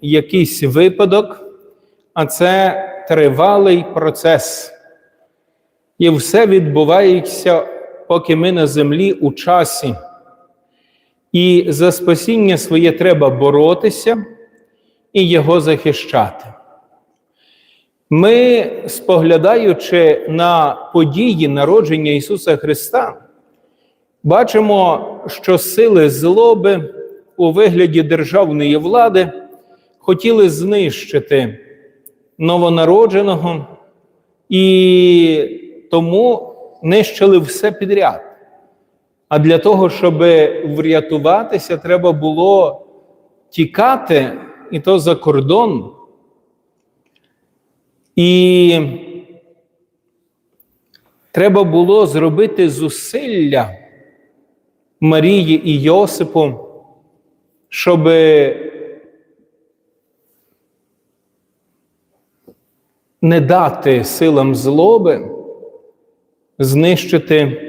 якийсь випадок, а це тривалий процес. І все відбувається, поки ми на землі у часі. І за спасіння своє треба боротися і його захищати. Ми, споглядаючи на події народження Ісуса Христа, бачимо, що сили злоби у вигляді державної влади хотіли знищити новонародженого і тому нищили все підряд. А для того, щоб врятуватися, треба було тікати, і то за кордон. І треба було зробити зусилля Марії і Йосипу, щоб не дати силам злоби знищити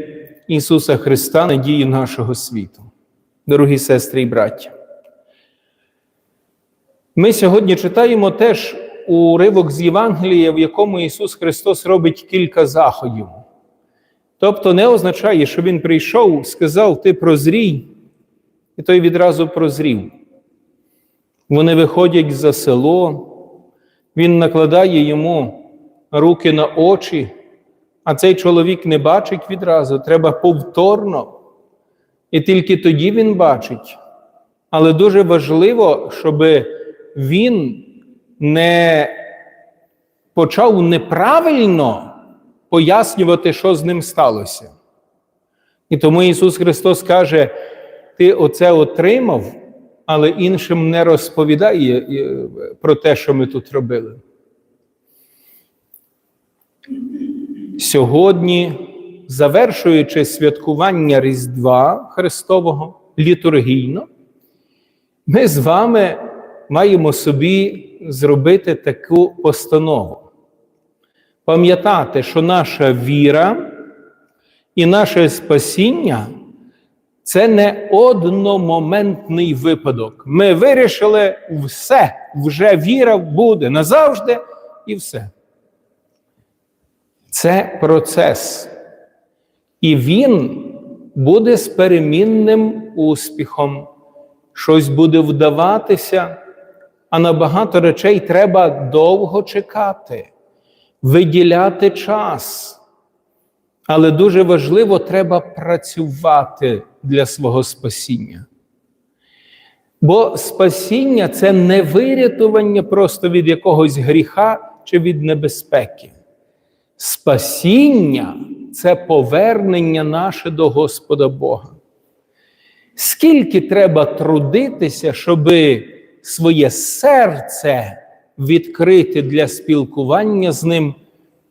Ісуса Христа, надії нашого світу. Дорогі сестри і браття. Ми сьогодні читаємо теж уривок з Євангелія, в якому Ісус Христос робить кілька заходів. Тобто не означає, що Він прийшов, сказав, ти прозрій, і той відразу прозрів. Вони виходять за село, Він накладає йому руки на очі, а цей чоловік не бачить відразу, треба повторно. І тільки тоді він бачить. Але дуже важливо, щоб він не почав неправильно пояснювати, що з ним сталося. І тому Ісус Христос каже: Ти оце отримав, але іншим не розповідає про те, що ми тут робили. Сьогодні, завершуючи святкування Різдва Христового літургійно, ми з вами маємо собі зробити таку постанову. Пам'ятати, що наша віра і наше спасіння це не одномоментний випадок. Ми вирішили все, вже віра буде назавжди і все. Це процес. І він буде з перемінним успіхом. Щось буде вдаватися, а на багато речей треба довго чекати, виділяти час. Але дуже важливо, треба працювати для свого спасіння. Бо спасіння це не вирятування просто від якогось гріха чи від небезпеки. Спасіння це повернення наше до Господа Бога. Скільки треба трудитися, щоб своє серце відкрити для спілкування з ним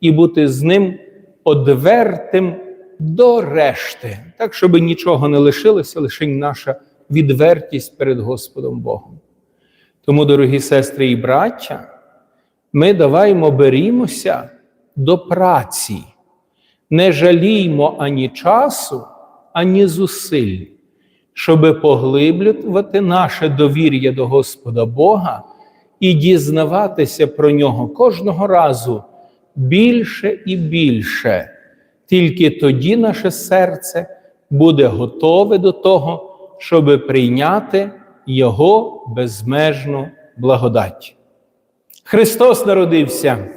і бути з ним одвертим до решти, так, щоб нічого не лишилося, лише наша відвертість перед Господом Богом. Тому, дорогі сестри і браття, ми даваймо берімося до праці, не жаліймо ані часу, ані зусиль, щоб поглиблювати наше довір'я до Господа Бога і дізнаватися про нього кожного разу більше і більше. Тільки тоді наше серце буде готове до того, щоб прийняти Його безмежну благодать. Христос народився.